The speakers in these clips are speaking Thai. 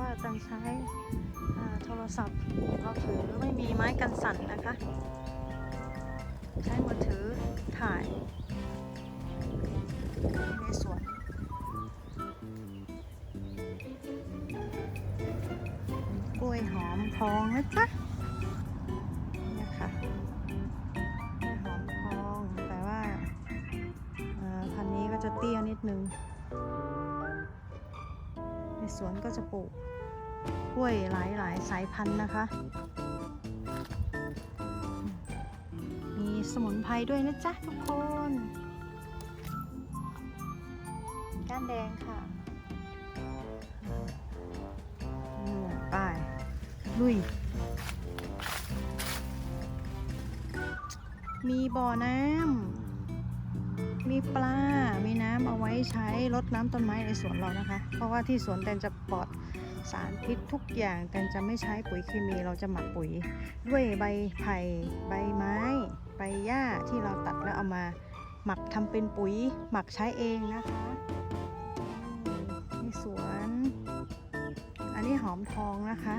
ว่าจังใช้อ่าโทรศัพท์เราถือไม่มีไม้กันสั่นนะคะ ใช้มือถือถ่ายในสวนกล้วยหอมทองนะจ๊ะ ก็จะปลูกกล้วยหลายหลายสายพันธุ์นะคะ มีสมุนไพรด้วยนะจ๊ะทุกคนก้านแดงค่ะไป้ายลุย มีบ่อน้ำ มีปลา มีน้ำเอาไว้ใช้รดน้ำต้นไม้ในสวนเรานะคะ เพราะว่าที่สวนแตนจะปลอดสารพิษทุกอย่างแตนจะไม่ใช้ปุ๋ยเคมีเราจะหมักปุ๋ย ด้วยใบไผ่ใบไม้ ใบหญ้าที่เราตัดแล้วเอามาหมักทำเป็นปุ๋ย หมักใช้เองนะคะนี่สวน อันนี้หอมทองนะคะ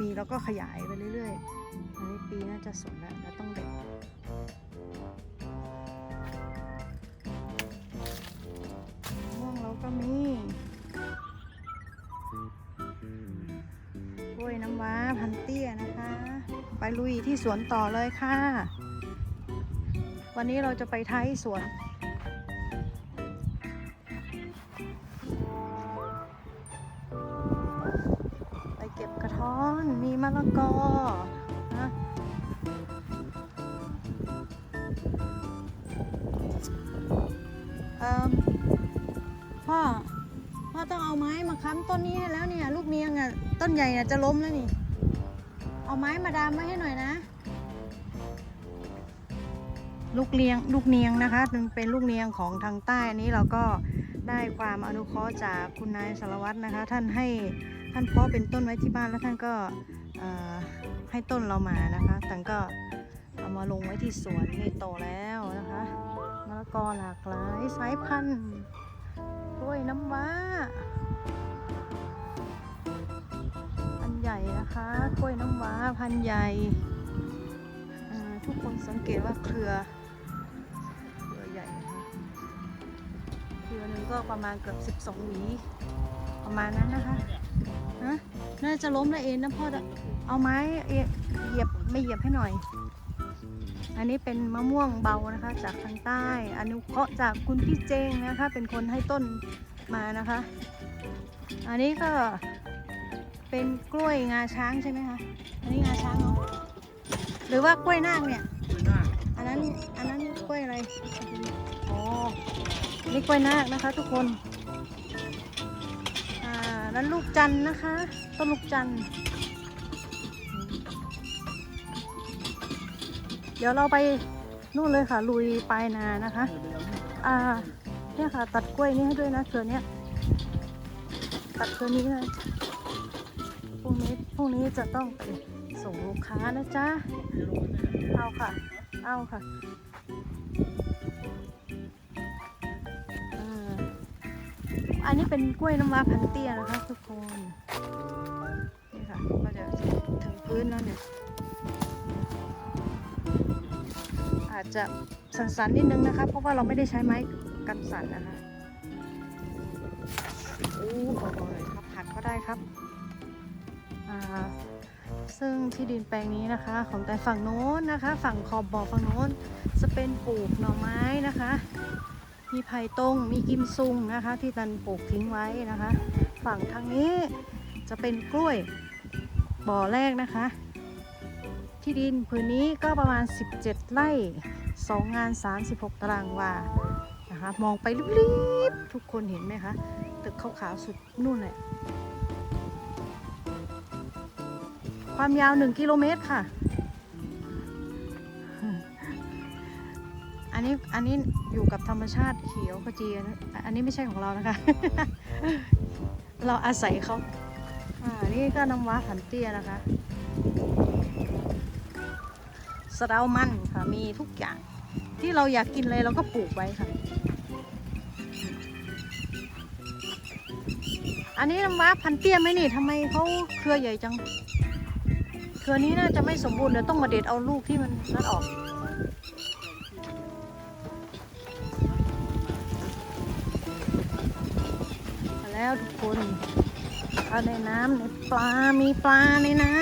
มีแล้วก็ขยายไปเรื่อยๆ อันนี้ปีน่าจะสุดแล้วเราต้องเด็ดม่วงเราก็มีกล้วยน้ำว้าพันเตี้ยนะคะ ไปลุยที่สวนต่อเลยค่ะ วันนี้เราจะไปท้ายสวนะละกอนะเออพ่อ พ่อต้องเอาไม้มาค้ำต้นนี้ให้แล้วเนี่ย ลูกเนียงอะต้นใหญ่อะจะล้มแล้วนี่ เอาไม้มาดามไว้ให้หน่อยนะ ลูกเลียงลูกเนียงนะคะเป็นลูกเนียงของทางใต้อันนี้เราก็ได้ความอนุเคราะห์จากคุณนายสารวัตรนะคะ ท่านให้ท่านเพาะเป็นต้นไว้ที่บ้านแล้วท่านก็ ให้ต้นเรามานะคะท่ก็เอามาลงไว้ที่สวนนี่โตแล้วนะคะมะละกอหลากหลายสายพันธุ์กล้วยน้ำว้า พันใหญ่นะคะกล้วยน้ำว้าพันใหญ่ทุกคนสังเกตว่าเครือเครือใหญ่เครือหนึ่งก็ประมาณเกือบ 12หวีประมาณนั้นนะคะ ฮะน่าจะล้มแล้วเองนะพ่อจะเอาไม้เอ่อเหยียบไม่เหยียบให้หน่อย อันนี้เป็นมะม่วงเบานะคะ จากทางใต้อนุเคราะห์จากคุณพี่เจงนะคะ เป็นคนให้ต้นมานะคะ อันนี้ก็เป็นกล้วยงาช้างใช่ไหมคะอันนี้งาช้างเนาะหรือว่ากล้วยนาคเนี่ยอันนั้นอันนั้นกล้วยอะไรอ๋อนี่กล้วยนาคนะคะ ทุกคนอ่า นั้นลูกจันนะคะต้นลูกจันเดี๋ยวเราไปนู่นเลยค่ะ ลุยปลายนานะคะ อ่า เนี่ยค่ะ ตัดกล้วยนี้ให้ด้วยนะเครือเนี้ยตัดเครือนี้นะพรุ่งนี้พรุ่งนี้จะต้องไปส่งลูกค้านะจ๊ะเอาค่ะ เอาค่ะ อันนี้เป็นกล้วยน้ำว้าพันเตี้ยนะคะทุกคน นี่ค่ะ ก็จะถึงพื้นแล้วเนี่ย อาจจะสั่นๆนิดนึงนะคะ เพราะว่าเราไม่ได้ใช้ไม้กันสั่นนะคะ โอ้โหครับหักก็ได้ครับ อ่า ซึ่งที่ดินแปลงนี้นะคะ ของแต่ฝั่งโน้นนะคะ ฝั่งขอบบ่อฝั่งโน้น จะเป็นปลูกหน่อไม้นะคะ มีไผ่ตงมีกิมซุงนะคะ ที่ตันปลูกทิ้งไว้นะคะ ฝั่งทางนี้จะเป็นกล้วยบ่อแรกนะคะ ที่ดินผืนนี้ก็ประมาณ 17 ไร่ 2 งาน 36 ตารางวานะคะ มองไปลิบๆทุกคนเห็นไหมคะ ตึกขาวๆสุดนู่นแหละความยาว 1 กิโลเมตรค่ะ นนี้อันนี้อยู่กับธรรมชาติเขียวขจีนะอันนี้ไม่ใช่ของเรานะคะ เราอาศัยเขาอ่านี่ก็น้ำว้าผันเตี้ยนะคะสะเดามันค่ะมีทุกอย่าง ที่เราอยากกินเลยเราก็ปลูกไว้ค่ะ อันนี้น้ำว้าพันเตี้ยไหมนี่ทำไมเขาเครือใหญ่จัง เครือนี้น่าจะไม่สมบูรณ์เดี๋ยวต้องมาเด็ดเอาลูกที่มันนั่นออก แล้วทุกคนปลาในน้ำในปลา มีปลาในน้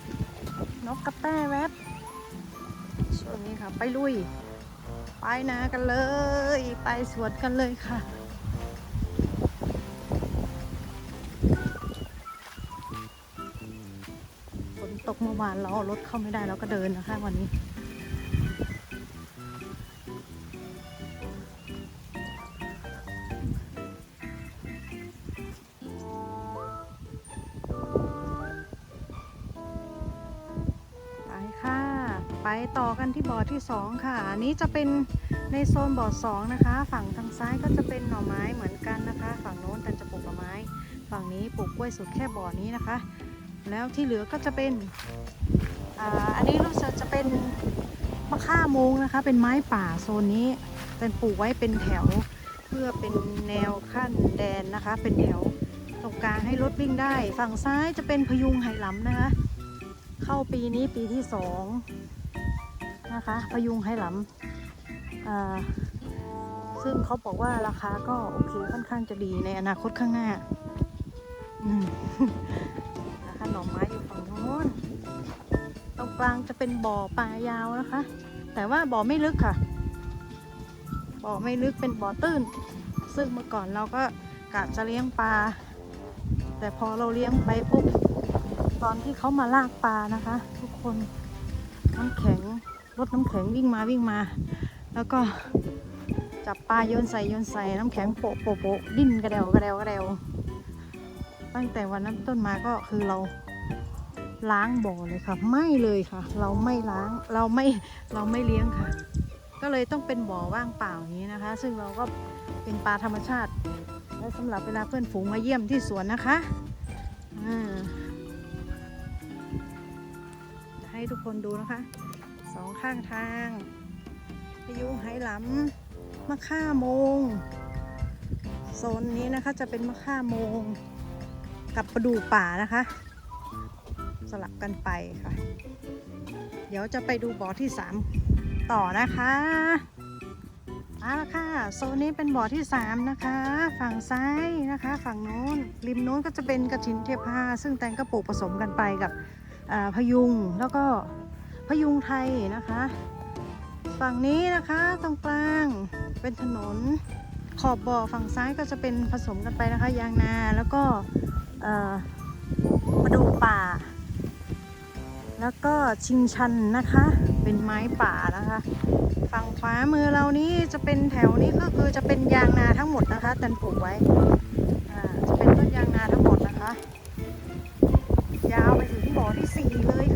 ำนกกระแต้แวบช่วงนี้ค่ะ ไปลุย ไปนากันเลย ไปสวนกันเลยค่ะฝนตกเมื่อวานเราเอารถเข้าไม่ได้เราก็เดินนะคะวันนี้ บ่อที่สองค่ะ อันนี้จะเป็นในโซนบ่อสองนะคะ ฝั่งทางซ้ายก็จะเป็นหน่อไม้เหมือนกันนะคะ ฝั่งโน้นแต่จะปลูกหน่อไม้ ฝั่งนี้ปลูกกล้วยสุดแค่บ่อนี้นะคะ แล้วที่เหลือก็จะเป็นอ่าอันนี้รู้สึกจะเป็นมะข่าโมงนะคะ เป็นไม้ป่าโซนนี้เป็นปลูกไว้เป็นแถว เพื่อเป็นแนวขั้นแดนนะคะ เป็นแถวตรงกลางให้รถวิ่งได้ ฝั่งซ้ายจะเป็นพยุงไหหลำนะคะ เข้าปีนี้ปีที่สอง นะคะพยุงไหหลำอ่าซึ่งเขาบอกว่าราคาก็โอเคค่อนข้างจะดีในอนาคตข้างหน้าอืมนะคะหน่อไม้อยู่ฝั่งโน้นตรงกลางจะเป็นบ่อปลายาวนะคะ แต่ว่าบ่อไม่ลึกค่ะ บ่อไม่ลึกเป็นบ่อตื้น ซึ่งเมื่อก่อนเราก็กะจะเลี้ยงปลา แต่พอเราเลี้ยงไปปุ๊บตอนที่เขามาลากปลานะคะ ทุกคนน้ำแข็ง รถน้ำแข็งวิ่งมาวิ่งมา แล้วก็จับปลาโยนใส่โยนใส่น้ำแข็งโปะโปะโปะดิ้นกระเดวกระเดวกระเดวตั้งแต่วันนั้นต้นมาก็คือเราล้างบ่อเลยค่ะ ไม่เลยค่ะ เราไม่ล้างเราไม่เราไม่เลี้ยงค่ะ ก็เลยต้องเป็นบ่อว่างเปล่านี้นะคะ ซึ่งเราก็เป็นปลาธรรมชาติ และสำหรับเวลาเพื่อนฝูงมาเยี่ยมที่สวนนะคะอจะให้ทุกคนดูนะคะ สองข้างทางพายุไหหลำมะค่าโมงโซนนี้นะคะจะเป็นมะค่าโมง กับประดู่ป่านะคะ สลับกันไปค่ะ เดี๋ยวจะไปดูบ่อที่ 3 ต่อนะคะเอาละค่ะโซนนี้เป็นบ่อที่ 3 นะคะ ฝั่งซ้ายนะคะ ฝั่งโน้นริมโน้นก็จะเป็นกระถินเทพาซึ่งแตงก็ปลูกผสมกันไปกับอ่าพยุงแล้วก็ พยุงไทยนะคะ ฝั่งนี้นะคะตรงกลางเป็นถนนขอบบ่อฝั่งซ้ายก็จะเป็นผสมกันไปนะคะ ยางนาแล้วก็เอ่อมาดูป่า แล้วก็ชิงชันนะคะ เป็นไม้ป่านะคะ ฝั่งขวามือเรานี้จะเป็นแถวนี้ก็คือจะเป็นยางนาทั้งหมดนะคะตันปลูกไว้จะเป็นต้นยางนาทั้งหมดนะคะ ยาวไปถึงบ่อที่สี่เลย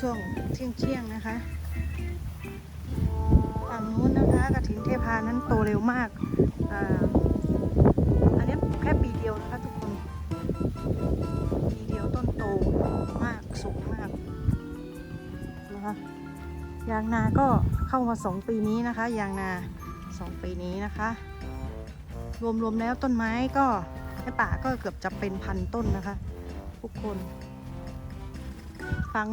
ช่วงเที่ยงเที่ยงๆนะคะฝั่งนู้นนะคะกระถินเทพานั้นโตเร็วมากอ่าอันนี้แค่ปีเดียวนะคะทุกคนปีเดียวต้นโตมากสูงมากนะคะยางนาก็เข้ามาสองปีนี้นะคะยางนาสองปีนี้นะคะ รวมๆแล้วต้นไม้ก็ในป่าก็เกือบจะเป็นพันต้นนะคะ ทุกคน ฟัง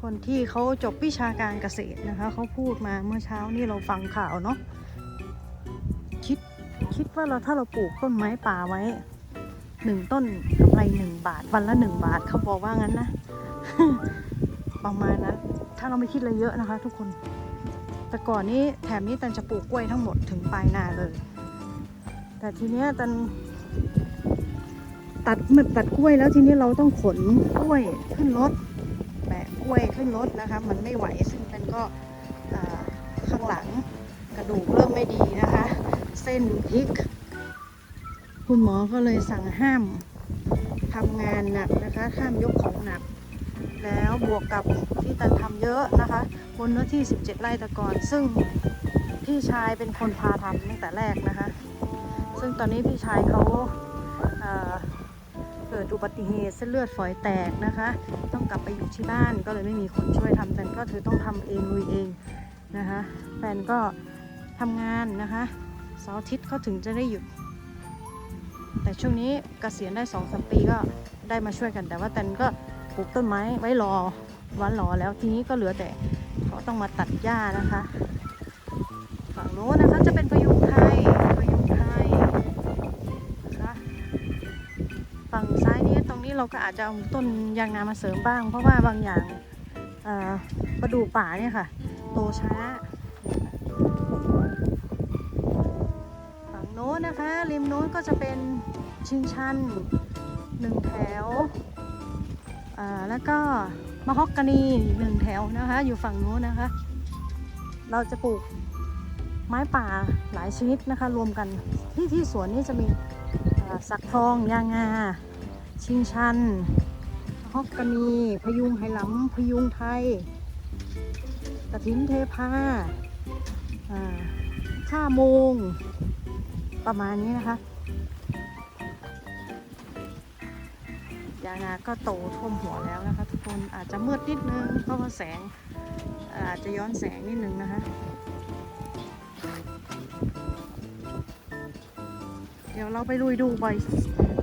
คนที่เขาจบวิชาการเกษตรนะคะเขาพูดมาเมื่อเช้านี่เราฟังข่าวเนาะคิดคิดว่าเราถ้าเราปลูกต้นไม้ป่าไว้หนึ่งต้นกำไรหนึ่งบาท วันละหนึ่งบาทเขาบอกว่างั้นนะประมาณนั้นถ้าเราไม่คิดอะไรเยอะนะคะ ทุกคน แต่ก่อนนี้แถบนี้ตันจะปลูกกล้วยทั้งหมดถึงปลายนาเลย แต่ทีเนี้ยตัน ตัดหมึกตัดกล้วยแล้วทีนี้เราต้องขนกล้วยขึ้นรถแบกกล้วยขึ้นรถนะคะ มันไม่ไหวซึ่งมันก็ข้างหลังกระดูกเริ่มไม่ดีนะคะ เส้นพลิก คุณหมอก็เลยสั่งห้ามทำงานหนักนะคะห้ามยกของหนัก แล้วบวกกับที่ตันทำเยอะนะคะบนเนื้อที่ 17 ไร่ต่ก่อนซึ่งพี่ชายเป็นคนพาทำตั้งแต่แรกนะคะ ซึ่งตอนนี้พี่ชายเขาเอ่อ ดอุบัติเหตุเส้นเลือดฝอยแตกนะคะ ต้องกลับไปอยู่ที่บ้านก็เลยไม่มีคนช่วยทำแต่ก็ถือต้องทำเองลุยเองนะคะแฟนก็พทำงานนะคะเสาร์อาทิตย์เขาถึงจะได้หยุด แต่ช่วงนี้เกษียณได้สองสมปีก็ได้มาช่วยกันแต่ว่าแตนก็ปลูกต้นไม้ไว้รอวันรอแล้วทีนี้ก็เหลือแต่เขาต้องมาตัดหญ้านะคะ ฝั่งโน้นนะคะจะเป็นพยุงไทยพยุงไทย นี้เราก็อาจจะเอาต้นยางนามาเสริมบ้าง เพราะว่าบางอย่างประดู่ป่าเนี่ยค่ะ โตช้า ฝั่งโน้นนะคะ ริมโน้นก็จะเป็นชิงชันหนึ่งแถว แล้วก็มะฮอกกานีหนึ่งแถวนะคะ อยู่ฝั่งโน้นนะคะ เราจะปลูกไม้ป่าหลายชนิดนะคะ รวมกันที่ที่สวนนี่จะมีสักทองยางงา ชิงชัน ฮอกกานี พยุงไหหลำพยุงไทยกระถินเทพาอ่าข้าโมง ประมาณนี้นะคะ ยางนาก็โตท่วมหัวแล้วนะคะ ทุกคนอาจจะมืดนิดนึง เพราะว่าแสงอาจจะย้อนแสงนิดนึงนะคะ ดี๋ยวเราไปลุยดูบ่อย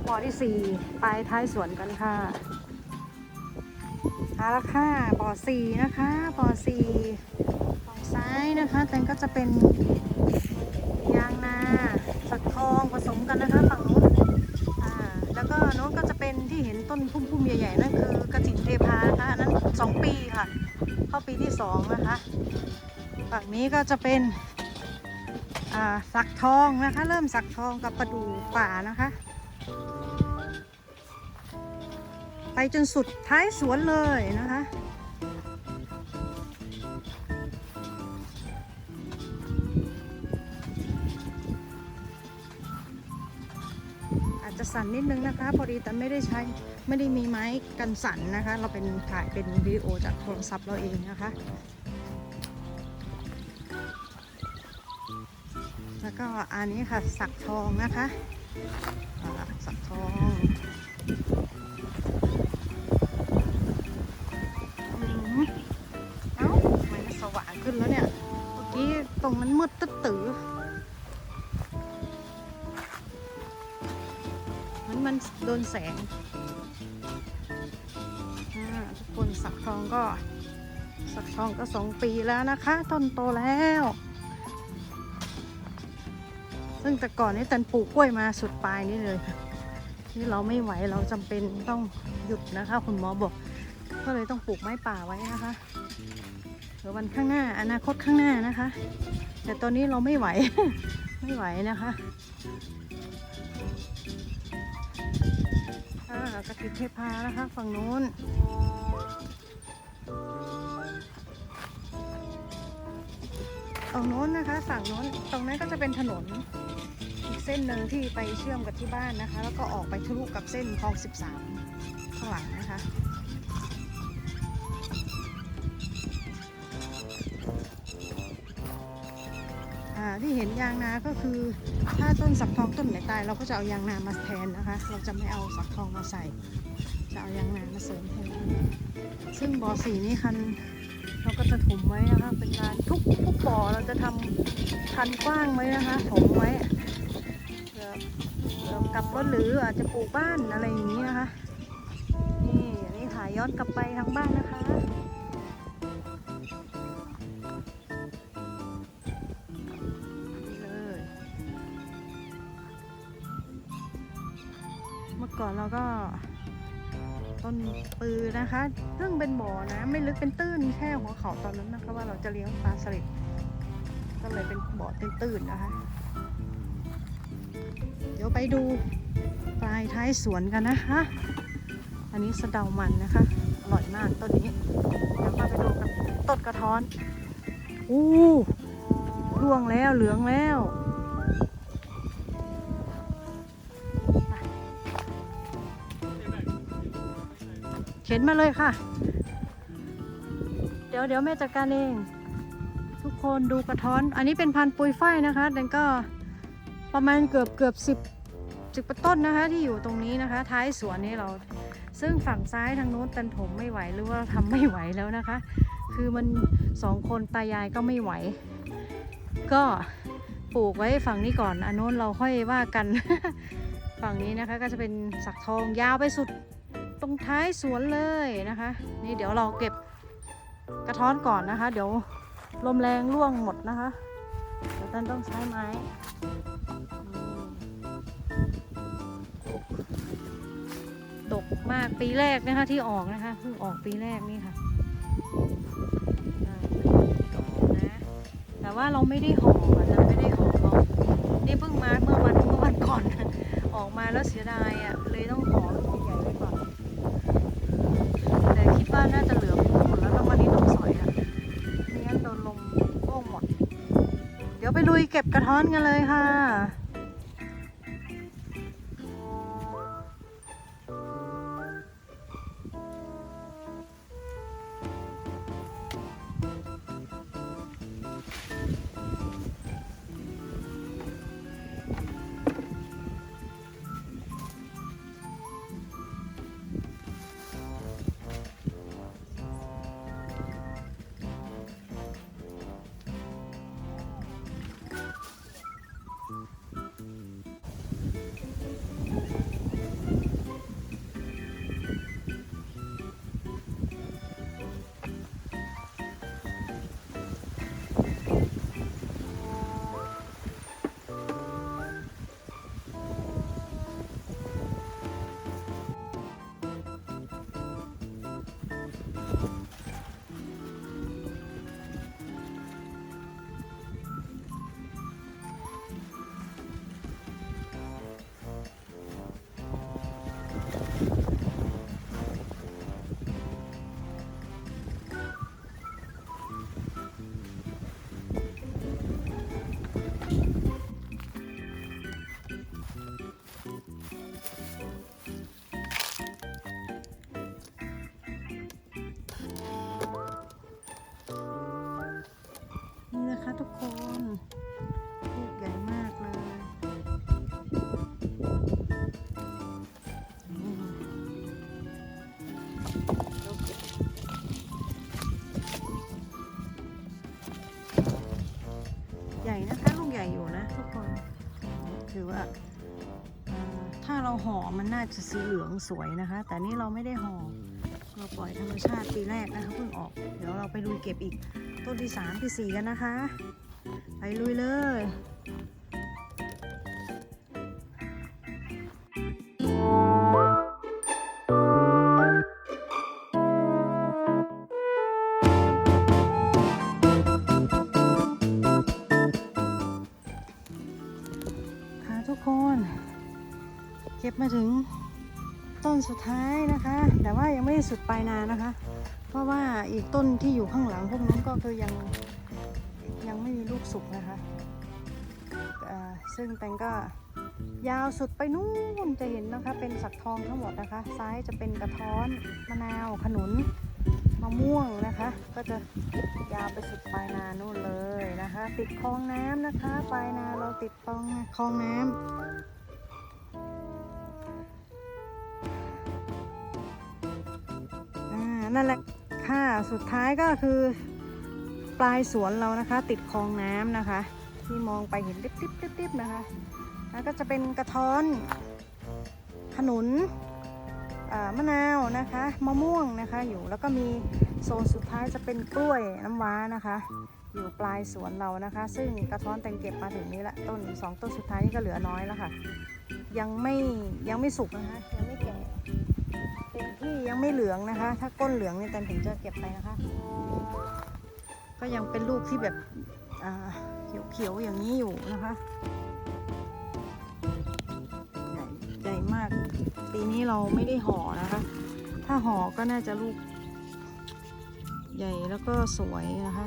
บ่อที่สี่ปลายท้ายสวนกันค่ะเอาละค่ะบ่อสี่นะคะบ่อสี่ฝั่งซ้ายนะคะแตงก็จะเป็นยางนาสักทองผสมกันนะคะฝั่งนู้นอ่าแล้วก็โน้นก็จะเป็นที่เห็นต้นพุ่มๆใหญ่ๆนั่นคือกระถินเทพานะคะอันนั้นสองปีค่ะ เข้าปีที่สองนะคะฝั่งนี้ก็จะเป็น สักทองนะคะ เริ่มสักทองกับประดูป่านะคะ ไปจนสุดท้ายสวนเลยนะคะอาจจะสั่นนิดนึงนะคะ พอดีแต่ไม่ได้ใช้ไม่ได้มีไม้กันสั่นนะคะ เราเป็นถ่ายเป็นวิดีโอจากโทรศัพท์เราเองนะคะ แล้วก็อันนี้ค่ะสักทองนะคะสักทองเอ้ามันสว่างขึ้นแล้วเนี่ย เมื่อกี้ตรงนั้นมืดตึ๊ดตือมันมันโดนแสงทุกคนสักทองก็ สักทองก็สองปีแล้วนะคะ ต้นโตแล้ว ซึ่งแต่ก่อนนี้ตันปลูกกล้วยมาสุดปลายนี่เลยค่ะที่เราไม่ไหวเราจำเป็นต้องหยุดนะคะ คุณหมอบอก ก็เลยต้องปลูกไม้ป่าไว้นะคะเดี๋ยววันข้างหน้าอนาคตข้างหน้านะคะ แต่ตอนนี้เราไม่ไหวไม่ไหวนะคะกระถิ่นเทพานะคะ ฝั่งนู้นฝั่งโน้นนะคะ ฝั่งโน้นตรงนั้นก็จะเป็นถนน เส้นหนึ่งที่ไปเชื่อมกับที่บ้านนะคะ แล้วก็ออกไปทะลุกับเส้นคลอง 13 ข้างหลังนะคะอ่าที่เห็นยางนา ก็คือถ้าต้นสักทองต้นไหนตาย เราก็จะเอายางนามาแทนนะคะ เราจะไม่เอาสักทองมาใส่ จะเอายางนามาเสริมแทนซึ่งบ่อสีนี้คันเราก็จะถมไว้นะคะ เป็นการทุกทุกบ่อเราจะทำคันกว้างไว้นะคะถมไว้ เผื่อเผื่อกลับรถหรืออาจจะปลูกบ้านอะไรอย่างนี้นะคะ นี่อันนี้ถ่ายย้อนกลับไปทางบ้านนะคะนี่เลยเมื่อก่อนเราก็ต้นปือนะคะซึ่งเป็นบ่อนะ ไม่ลึกเป็นตื้นแค่หัวเขาตอนนั้นนะคะว่าเราจะเลี้ยงปลาสลิดก็เลยเป็นบ่อตื้นๆนะคะ เดี๋ยวไปดูปลายท้ายสวนกันนะคะ อันนี้สะเดามันนะคะ อร่อยมากต้นนี้ เดี๋ยวมาไปดูกับต้นกระท้อน อู้ร่วงแล้วเหลืองแล้วเข็นมาเลยค่ะ เดี๋ยวเดี๋ยวแม่จัดการเอง ทุกคนดูกระท้อน อันนี้เป็นพันธุ์ปุยฝ้ายนะคะแต่ก็ ประมาณเกือบเกือบสิบสิบต้นนะคะที่อยู่ตรงนี้นะคะ ท้ายสวนนี้เรา ซึ่งฝั่งซ้ายทางโน้นตันถมไม่ไหวหรือว่าทำไม่ไหวแล้วนะคะ คือมันสองคนตายายก็ไม่ไหว ก็ปลูกไว้ฝั่งนี้ก่อนอันโน้นเราค่อยว่ากัน ฝั่งนี้นะคะก็จะเป็นสักทองยาวไปสุดตรงท้ายสวนเลยนะคะ นี่เดี๋ยวเราเก็บกระท้อนก่อนนะคะ เดี๋ยวลมแรงร่วงหมดนะคะเดี๋ยวตันต้องใช้ไม้ มากปีแรกนะคะที่ออกนะคะเพิ่งออกปีแรกนี่ค่ะนะแต่ว่าเราไม่ได้ห่ออะเราไม่ได้ห่อเรานี่เพิ่งมาเมื่อวันเมื่อวันก่อนออกมาแล้วเสียดายอะเลยต้องห่อลูกใหญ่ไว้ก่อนแต่คิดว่าน่าจะเหลือหมดแล้วแล้ววันนี้ต้องสอยอะไม่งั้นโดนลมร่วงหมด เดี๋ยวไปลุยเก็บกระท้อนกันเลยค่ะ ถ้าเราห่อมันน่าจะสีเหลืองสวยนะคะ แต่นี่เราไม่ได้ห่อเราปล่อยธรรมชาติปีแรกนะคะเพิ่งออก เดี๋ยวเราไปลุยเก็บอีกต้นที่สามที่สี่กันนะคะ ไปลุยเลย ก็บมาถึงต้นสุดท้ายนะคะ แต่ว่ายังไม่ได้สุดปลายนานะคะ เพราะว่าอีกต้นที่อยู่ข้างหลังพวกนั้นก็คือยังยังไม่มีลูกสุกนะคะซึ่งแตงก็ยาวสุดไปนู่นจะเห็นนะคะเป็นสักทองทั้งหมดนะคะ ซ้ายจะเป็นกระท้อนมะนาวขนุนมะม่วงนะคะ ก็จะยาวไปสุดปลายนานู่นเลยนะคะ ติดคลองน้ำนะคะ ปลายนาเราติดคลองคลองน้ำอ่า นั่นแหละค่ะสุดท้ายก็คือ ปลายสวนเรานะคะ ติดคลองน้ำนะคะ ที่มองไปเห็นติ๊บติ๊บติ๊บติ๊บนะคะแล้วก็จะเป็นกระท้อน ขนุนมะนาวนะคะมะม่วงนะคะอยู่แล้วก็มีโซนสุดท้ายจะเป็นกล้วยน้ำว้านะคะ อยู่ปลายสวนเรานะคะ ซึ่งกระท้อนแตงเก็บมาถึงนี้ละต้นสองต้นสุดท้ายนี่ก็เหลือน้อยแล้วค่ะ ยังไม่ยังไม่สุกนะคะยัง ที่ยังไม่เหลืองนะคะ ถ้าก้นเหลืองเนี่ยแตนถึงจะเก็บไปนะคะ ก็ยังเป็นลูกที่แบบเขียวๆอย่างนี้อยู่นะคะใหญ่ใหญ่มาก ปีนี้เราไม่ได้ห่อนะคะ ถ้าห่อก็น่าจะลูก ใหญ่แล้วก็สวยนะคะ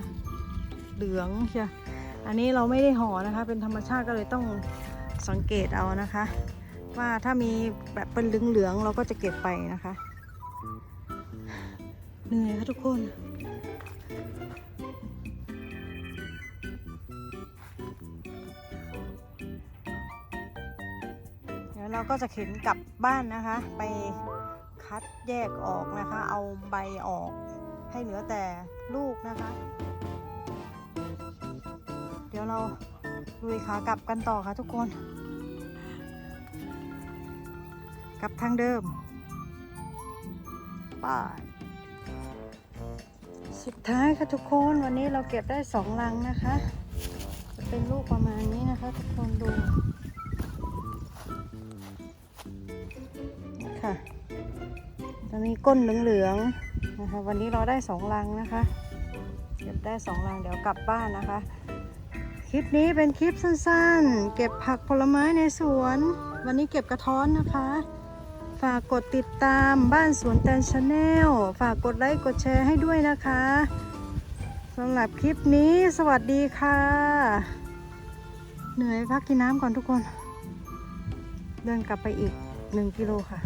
เหลืองใช่อันนี้เราไม่ได้ห่อนะคะ เป็นธรรมชาติก็เลยต้องสังเกตเอานะคะ ว่าถ้ามีแบบเป็นเหลืองๆเราก็จะเก็บไปนะคะ เหนื่อยค่ะทุกคนเดี๋ยวเราก็จะเข็นกลับบ้านนะคะ ไปคัดแยกออกนะคะ เอาใบออกให้เหลือแต่ลูกนะคะ เดี๋ยวยวเราลุยขากลับกันต่อค่ะทุกคน กลับทางเดิม ป้าสุดท้ายค่ะทุกคนวันนี้เราเก็บได้สองลังนะคะ จะเป็นลูกประมาณนี้นะคะ ทุกคนดูค่ะจะมีก้นเหลืองๆนะคะ วันนี้เราได้สองลังนะคะ เก็บได้สองลังเดี๋ยวกลับบ้านนะคะ คลิปนี้เป็นคลิปสั้นๆ เก็บผักผลไม้ในสวน วันนี้เก็บกระท้อนนะคะ ฝากกดติดตามบ้านสวนแตนชาแนลฝากกดไลค์กดแชร์ให้ด้วยนะคะสำหรับคลิปนี้สวัสดีค่ะ เหนื่อยพักกินน้ำก่อนทุกคน เดินกลับไปอีก 1 กิโลค่ะ